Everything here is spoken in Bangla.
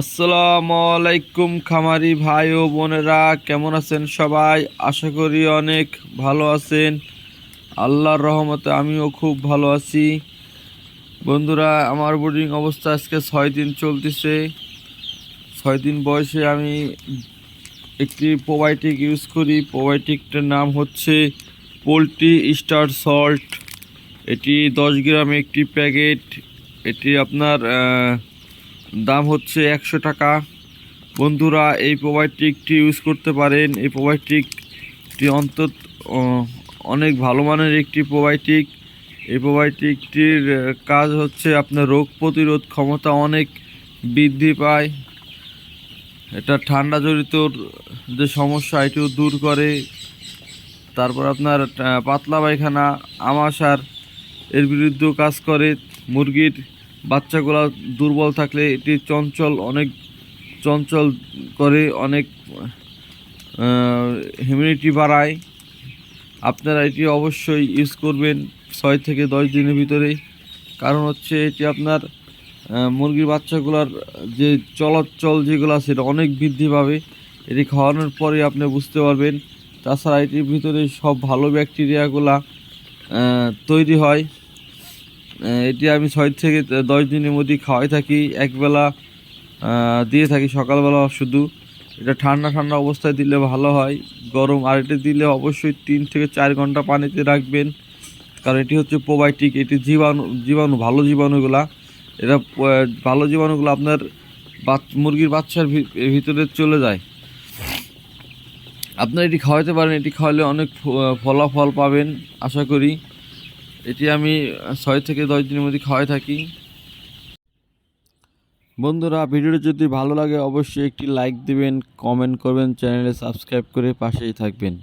আসসালামু আলাইকুম খামারি ভাই ও বোনেরা, কেমন আছেন সবাই? আশা করি অনেক ভালো আছেন। আল্লাহর রহমতে আমিও খুব ভালো আছি। বন্ধুরা, আমার বোর্ডিং অবস্থা আজকে ছয় দিন চলতেছে। ছয় দিন বয়সে আমি একটি প্রোবায়োটিক ইউজ করি। প্রোবায়োটিকটার নাম হচ্ছে পোলট্রি স্টার সল্ট। এটি দশ গ্রাম একটি প্যাকেট। এটি আপনার দাম হচ্ছে একশো টাকা। বন্ধুরা, এই প্রোবায়োটিকটি ইউজ করতে পারেন। এই প্রোবায়োটিকটি অন্তত অনেক ভালো মানের একটি প্রোবায়োটিক এই প্রোবায়োটিকটির কাজ হচ্ছে আপনার রোগ প্রতিরোধ ক্ষমতা অনেক বৃদ্ধি পায়। এটা ঠান্ডা জড়িত যে সমস্যা, এটিও দূর করে। তারপর আপনার পাতলা পায়খানা আমাশার এর বিরুদ্ধেও কাজ করে। মুরগির বাচ্চাগুলো দুর্বল থাকলে এটি চঞ্চল, অনেক চঞ্চল করে, অনেক হিউমিডিটি বাড়ায়। আপনারা এটি অবশ্যই ইউজ করবেন ছয় থেকে দশ দিনের ভিতরে। কারণ হচ্ছে এটি আপনার মুরগির বাচ্চাগুলোর যে চলাচল যেগুলো আছে সেটা অনেক বৃদ্ধি পাবে। এটি খাওয়ানোর পরে আপনি বুঝতে পারবেন। তাছাড়া এটির ভিতরে সব ভালো ব্যাকটেরিয়াগুলা তৈরি হয়। এটি আমি ছয় থেকে দশ দিনের মধ্যে খাওয়াই থাকি। একবেলা দিয়ে থাকি সকালবেলা শুধু। এটা ঠান্ডা ঠান্ডা অবস্থায় দিলে ভালো হয়। গরম আর এটা দিলে অবশ্যই তিন থেকে চার ঘণ্টা পানিতে রাখবেন। কারণ এটি হচ্ছে প্রোবায়োটিক, এটি জীবাণু জীবাণু, ভালো জীবাণুগুলা। এটা ভালো জীবাণুগুলো আপনার মুরগির বাচ্চার ভিতরে চলে যায়। আপনারা এটি খাওয়াতে পারেন। এটি খাওয়ালে অনেক ফলাফল পাবেন, আশা করি। এটি আমি ছয় থেকে দশ দিনের মধ্যে খাওয়াই থাকি। বন্ধুরা, ভিডিওটি যদি ভালো লাগে, অবশ্যই একটি লাইক দেবেন কমেন্ট করবেন চ্যানেলে সাবস্ক্রাইব করে পাশেই থাকবেন।